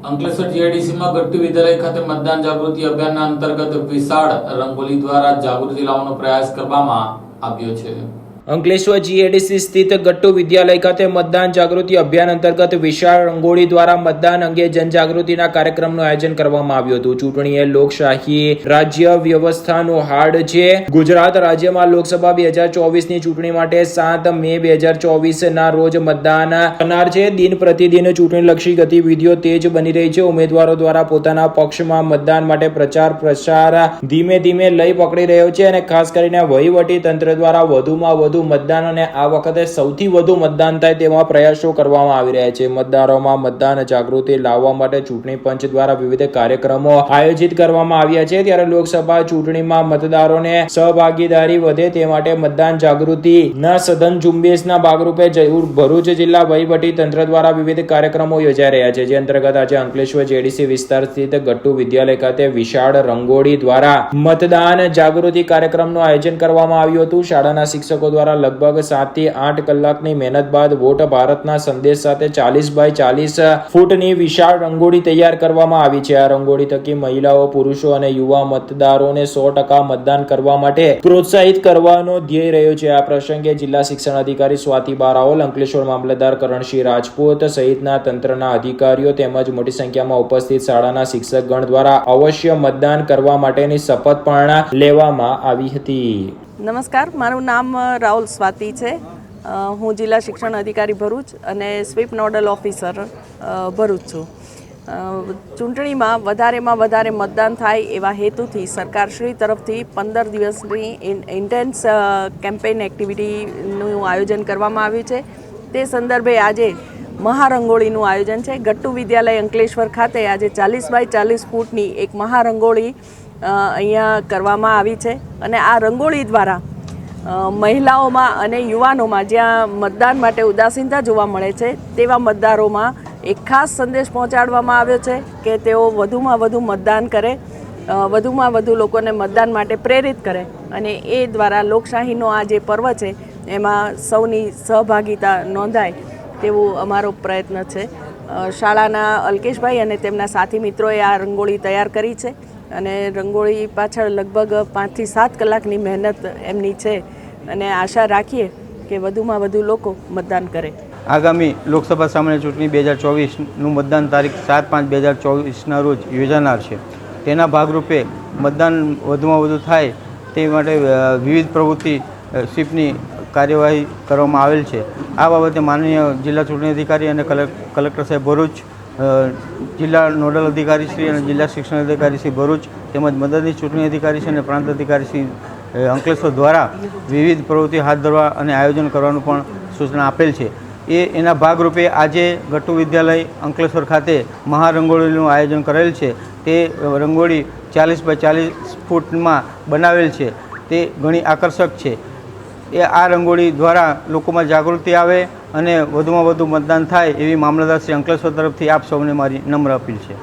અંકલેશ્વર જીઆઈડીસીમાં ગટ્ટી વિદ્યાલય ખાતે મતદાન જાગૃતિ અભિયાનના અંતર્ગત વિશાળ રંગોલી દ્વારા જાગૃતિ લાવવાનો પ્રયાસ કરવામાં આવ્યો છે. અંકલેશ્વર જીએડીસી સ્થિત ગટ્ટુ વિદ્યાલય ખાતે મતદાન જાગૃતિ અભિયાન અંતર્ગત વિશાળ રંગોળી દ્વારા મતદાન અંગે જનજાગૃતિના કાર્યક્રમનું આયોજન કરવામાં આવ્યું હતું. ચૂંટણી એ લોકશાહી રાજ્ય વ્યવસ્થાનું હાડ છે. ગુજરાત રાજ્યમાં લોકસભા બે હજાર ચોવીસની ચૂંટણી માટે સાત મે બે હજાર ચોવીસના રોજ મતદાન થનાર છે. દિન પ્રતિદિન ચૂંટણીલક્ષી ગતિવિધિઓ તેજ બની રહી છે. ઉમેદવારો દ્વારા પોતાના પક્ષમાં મતદાન માટે પ્રચાર પ્રસાર ધીમે ધીમે લઈ પકડી રહ્યો છે અને ખાસ કરીને વહીવટી તંત્ર દ્વારા વધુમાં વધુ મતદાન અને આ વખતે સૌથી વધુ મતદાન થાય તેવા પ્રયાસો કરવામાં આવી રહ્યા છે. મતદારોમાં મતદાન જાગૃતિ લાવવા માટે ચૂંટણી પંચ દ્વારા વિવિધ કાર્યક્રમો આયોજિત કરવામાં આવ્યા છે. ત્યારે લોકસભા ચૂંટણીમાં મતદારોને સહભાગીદારી વધે તે માટે મતદાન જાગૃતિ ના સઘન ઝુંબેશના ભાગરૂપે ભરૂચ જિલ્લા વહીવટી તંત્ર દ્વારા વિવિધ કાર્યક્રમો યોજાઈ રહ્યા છે. જે અંતર્ગત આજે અંકલેશ્વર જેડીસી વિસ્તાર સ્થિત ગટ્ટુ વિદ્યાલય ખાતે વિશાળ રંગોળી દ્વારા મતદાન જાગૃતિ કાર્યક્રમનું આયોજન કરવામાં આવ્યું હતું. શાળાના શિક્ષકો દ્વારા લગભગ સાતથી આઠ કલાકની મહેનત બાદ વોટ ભારતના સંદેશ સાથે ચાલીસ બાય ચાલીસ ફૂટની વિશાળ રંગોળી તૈયાર કરવામાં આવી છે. આ રંગોળી થકી મહિલાઓ, પુરુષો અને યુવા મતદારોને સો ટકા મતદાન કરવા માટે પ્રોત્સાહિત કરવાનો ધ્યેય રહ્યો છે. આ પ્રસંગે જિલ્લા શિક્ષણ અધિકારી સ્વાતિ બારાઓલ અંકલેશ્વર મામલતદાર કરણસિંહ રાજપૂત સહિતના તંત્રના અધિકારીઓ તેમજ મોટી સંખ્યામાં ઉપસ્થિત શાળાના શિક્ષકગણ દ્વારા અવશ્ય મતદાન કરવા માટેની શપથ પણ લેવામાં આવી હતી. નમસ્કાર, મારું નામ રાહુલ સ્વાતિ છે. હું જિલ્લા શિક્ષણ અધિકારી ભરૂચ અને સ્વીપ નોડલ ઓફિસર ભરૂચ છું. ચૂંટણીમાં વધારેમાં વધારે મતદાન થાય એવા હેતુથી સરકારશ્રી તરફથી પંદર દિવસની ઇન્ટેન્સ કેમ્પેઇન એક્ટિવિટીનું આયોજન કરવામાં આવ્યું છે. તે સંદર્ભે આજે મહારંગોળીનું આયોજન છે. ગટ્ટુ વિદ્યાલય અંકલેશ્વર ખાતે આજે ચાલીસ બાય ચાલીસ ફૂટની એક મહારંગોળી અહીંયા કરવામાં આવી છે. અને આ રંગોળી દ્વારા મહિલાઓમાં અને યુવાનોમાં જ્યાં મતદાન માટે ઉદાસીનતા જોવા મળે છે, તેવા મતદારોમાં એક ખાસ સંદેશ પહોંચાડવામાં આવ્યો છે કે તેઓ વધુમાં વધુ મતદાન કરે વધુમાં વધુ લોકોને મતદાન માટે પ્રેરિત કરે અને એ દ્વારા લોકશાહીનો આ જે પર્વ છે, એમાં સૌની સહભાગિતા નોંધાય તેવો અમારો પ્રયત્ન છે. શાળાના અલ્કેશભાઈ અને તેમના સાથી મિત્રોએ આ રંગોળી તૈયાર કરી છે. અને રંગોળી પાછળ લગભગ પાંચથી સાત કલાકની મહેનત એમની છે. અને આશા રાખીએ કે વધુમાં વધુ લોકો મતદાન કરે. આગામી લોકસભા સામાન્ય ચૂંટણી બે હજાર ચોવીસનું મતદાન તારીખ સાત પાંચ બે હજાર ચોવીસના રોજ યોજાનાર છે. તેના ભાગરૂપે મતદાન વધુમાં વધુ થાય તે માટે વિવિધ પ્રવૃત્તિ સ્વીપની કાર્યવાહી કરવામાં આવેલ છે. આ બાબતે માનનીય જિલ્લા ચૂંટણી અધિકારી અને કલેક્ટર સાહેબ ભરૂચ જિલ્લા નોડલ અધિકારી શ્રી અને જિલ્લા શિક્ષણ અધિકારી શ્રી ભરૂચ તેમજ મદદની ચૂંટણી અધિકારી શ્રી અને પ્રાંત અધિકારી શ્રી અંકલેશ્વર દ્વારા વિવિધ પ્રવૃત્તિ હાથ ધરવા અને આયોજન કરવાનું પણ સૂચના આપેલ છે. એ, એના ભાગરૂપે આજે ગટુ વિદ્યાલય અંકલેશ્વર ખાતે મહારંગોળીનું આયોજન કરેલ છે. તે રંગોળી ચાલીસ બાય ચાલીસ ફૂટમાં બનાવેલ છે. તે ઘણી આકર્ષક છે. એ આ રંગોળી દ્વારા લોકોમાં જાગૃતિ આવે અને વધુમાં વધુ મતદાન થાય એવી મામલતદાર શ્રી અંકલેશ્વર તરફથી આપ સૌને મારી નમ્ર અપીલ છે.